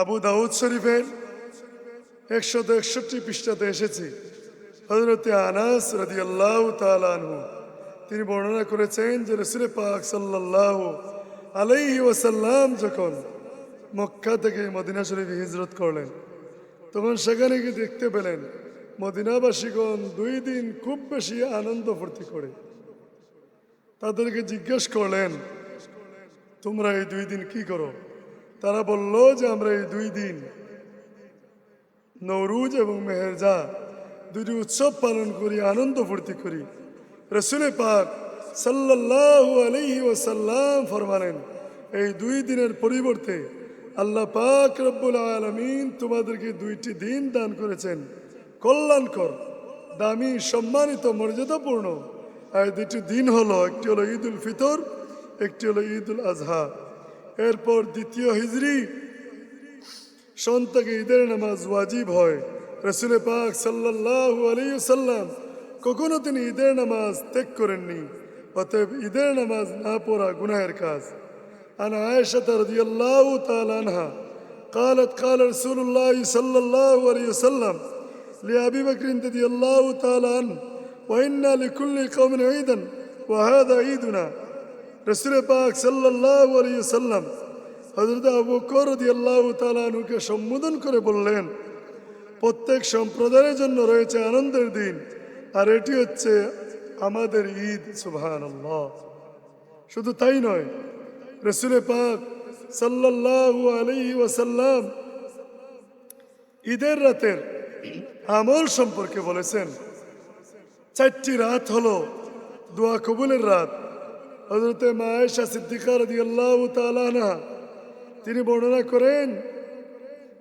আবু দাউদ শরীফের একশত একষট্টি পৃষ্ঠাতে এসেছে। হজরতে আনাস রাদি আল্লাহ তালু তিনি বর্ণনা করেছেন যে রসুল পাক সাল্লাহ আলাইহি ওয়াসাল্লাম যখন মক্কা থেকে মদিনা শরীফ হিজরত করলেন, তখন সেখানে গিয়ে দেখতে পেলেন মদিনাবাসীগণ দুই দিন খুব বেশি আনন্দ ফুর্তি করে। তাদেরকে জিজ্ঞেস করলেন, তোমরা এই দুই দিন কি করো? তারা বলল যে আমরা এই দুই দিন নৌরুজ এবং মেহেরজা দুটি উৎসব পালন করি, আনন্দ ফুর্তি করি। রসুলে পাক সাল্লাহ আলহি ওসাল্লাম ফরমানেন, এই দুই দিনের পরিবর্তে আল্লাহ পাক রব্বুল আলমিন তোমাদেরকে দুইটি দিন দান করেছেন। কল্যাণকর, দামি, সম্মানিত, মর্যাদাপূর্ণ। আর দুটি দিন হলো, একটি হলো ঈদ উল ফিতর, একটি হলো ঈদ উল আজহা। এরপর দ্বিতীয় হিজরি সন থেকে ঈদের নামাজ ওয়াজিব হয় রসুল পাক সাল্লাহ আলী সাল্লাম কখনো তিনি ঈদের নামাজ ত্যাগ করেননি অতএব ঈদের নামাজ না পড়া গুনাহের কাজ عن عائشة رضي الله تعالى عنها قالت قال رسول الله صلى الله عليه وسلم لأبي بكر رضي الله تعالى عنه وإنا لكل قوم عيدا وهذا عيدنا রসুল পাক সাল্লাহ আলী সাল্লাম হজরত আবু করদি আল্লাহ তালুকে সম্বোধন করে বললেন, প্রত্যেক সম্প্রদায়ের জন্য রয়েছে আনন্দের দিন, আর এটি হচ্ছে আমাদের ঈদ সুবহান শুধু তাই নয় রসুল পাক সাল্লাহ আলহি ওয়াসাল্লাম ঈদের রাতের আমল সম্পর্কে বলেছেন, চারটি রাত হলো দোয়া কবুলের রাত হজরতে মায়েশা সিদ্দিকার তালানা তিনি বর্ণনা করেন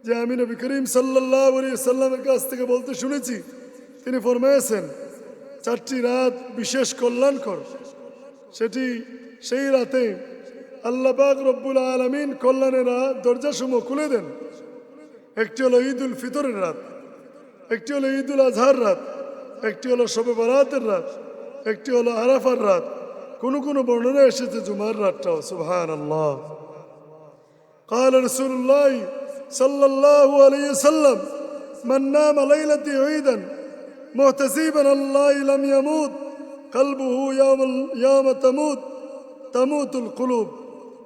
যে আমি নবী করিম সাল্লাহ সাল্লামের কাছ থেকে বলতে শুনেছি, তিনি ফরমাইয়েছেন চারটি রাত বিশেষ কল্যাণকর। সেটি সেই রাতে আল্লাহ পাক রব্বুল আলমিন কল্যাণের দরজাসমূহ খুলে দেন। একটি হলো ঈদ উল ফিতরের রাত, একটি হলো ঈদ উল আজহার রাত, একটি হলো শবে বরাতের রাত, একটি হলো আরাফার রাত কোন কোন বর্ণনা এসেছে জুমার রাতটাও সুবহান আল্লাহ قال رسول الله صلى الله عليه وسلم من نام ليلة عيدا محتسبا الله لم يموت قلبه يوم يوم تموت تموت القلوب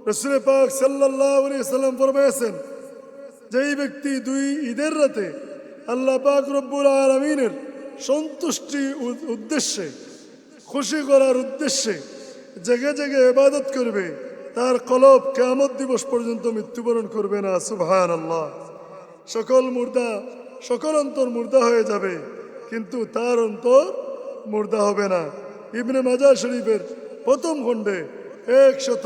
রসুল পাক সাল্লাল্লাহু আলাইহি সাল্লাম ফরমায়েছেন যেই ব্যক্তি দুই ঈদের রাতে আল্লাহ পাক রব্বুল আলামিনের সন্তুষ্টি উ- উদ্দেশ্যে খুশি করার উদ্দেশ্যে জেগে জেগে এবাদত করবে। তার কলব কেয়ামত দিবস পর্যন্ত মৃত্যুবরণ করবে না সুবহান আল্লাহ সকল মুর্দা, সকল অন্তর মুর্দা হয়ে যাবে, কিন্তু তার অন্তর মুর্দা হবে না। ইবনে মাজার শরীফের প্রথম খণ্ডে একশত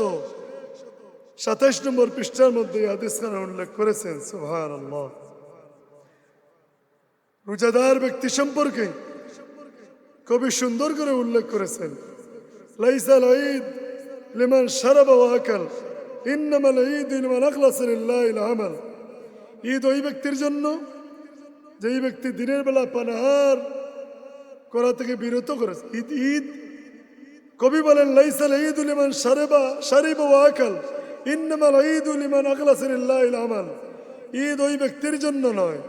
সাতাইশ নম্বর পৃষ্ঠার মধ্যে হাদিস খানা উল্লেখ করেছেন সুবহান আল্লাহ রোজাদার ব্যক্তি সম্পর্কে কবি সুন্দর করে উল্লেখ করেছেন। ঈদ লিমান শারাবা ওয়া আকাল ইন্নামাল ঈদ লিমান আখলাসা লিল্লাহিল আমাল ঈদ ওই ব্যক্তির জন্য যেই ব্যক্তি দিনের বেলা পানাহার করা থেকে বিরত করেছে। ঈদ ঈদ। কবি বলেন লাইসাল ঈদ লিমান শারাবা, শারিবা ওয়া আকাল ইন্নামাল ঈদ লিমান আখলাসা লিল্লাহিল আমাল ঈদ ওই ব্যক্তির জন্য নয়,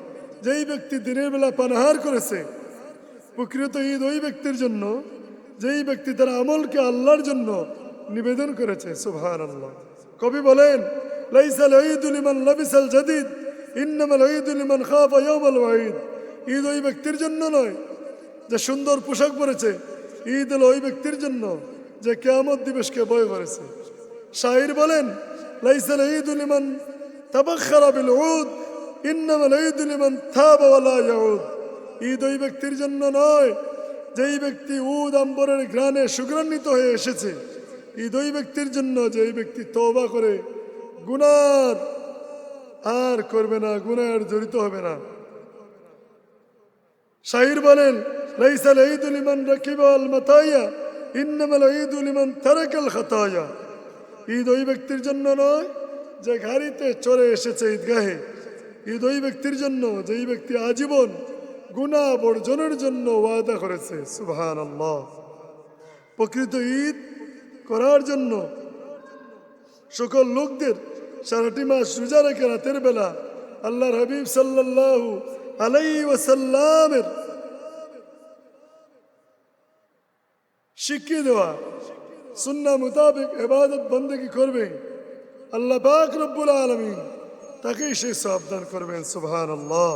যেই ব্যক্তি দিনের বেলা পানাহার করেছে। প্রকৃত ঈদ ওই ব্যক্তির জন্য যেই ব্যক্তি তার আমলকে আল্লাহর জন্য নিবেদন করেছে সুবহান আল্লাহ কবি বলেন লাইসাল ঈদুল ইমান লাবিসাল জাদিদ ইন্নামাল ঈদুল ইমান খাফা ইয়াউমাল ওয়াঈদ। ঈদ ওই ব্যক্তির জন্য নয়, যে সুন্দর পোশাক পরেছে। ঈদ হলো ওই ব্যক্তির জন্য যে কেয়ামত দিবসকে ভয় করেছে। শাহির বলেন লাইসাল ঈদুল ইমান তাবাখারা বিল উদ ইন্নামাল ঈদুল ইমান থাবা ওয়ালা ইয়াউদ। ঈদ ওই ব্যক্তির জন্য নয় যেই ব্যক্তি উদ আম্বরের ঘ্রাণে সুগ্রান্বিত হয়ে এসেছে ঈদ ওই ব্যক্তির জন্য যেই ব্যক্তি তওবা করে, গুনার আর করবে না গুনার জড়িত হবে না। শাহির বলেন, লাইসাল ঈদুল ইমান রাকিবাল মাতাইয়া ইন্নামাল ঈদুল ইমান তারাকাল খাতায়া। ঈদ ওই ব্যক্তির জন্য নয়, যে গাড়িতে চড়ে এসেছে ঈদগাহে। ঈদ ওই ব্যক্তির জন্য যেই ব্যক্তি আজীবন গুণা বর্জনের জন্য ওয়াদা করেছে সুবহান আল্লাহ প্রকৃত ঈদ করার জন্য সকল লোকদের সারাটি মাস রোজা রেখে রাতের বেলা আল্লাহর হাবিব সাল্লাল্লাহু আলাইহি ওয়াসাল্লামের শিখিয়ে দেওয়া সুন্না মোতাবেক এবাদত বন্দেগি করবে, আল্লাহ পাক রব্বুল আলমিন তাকেই সে সাবধান করবেন সুবহান আল্লাহ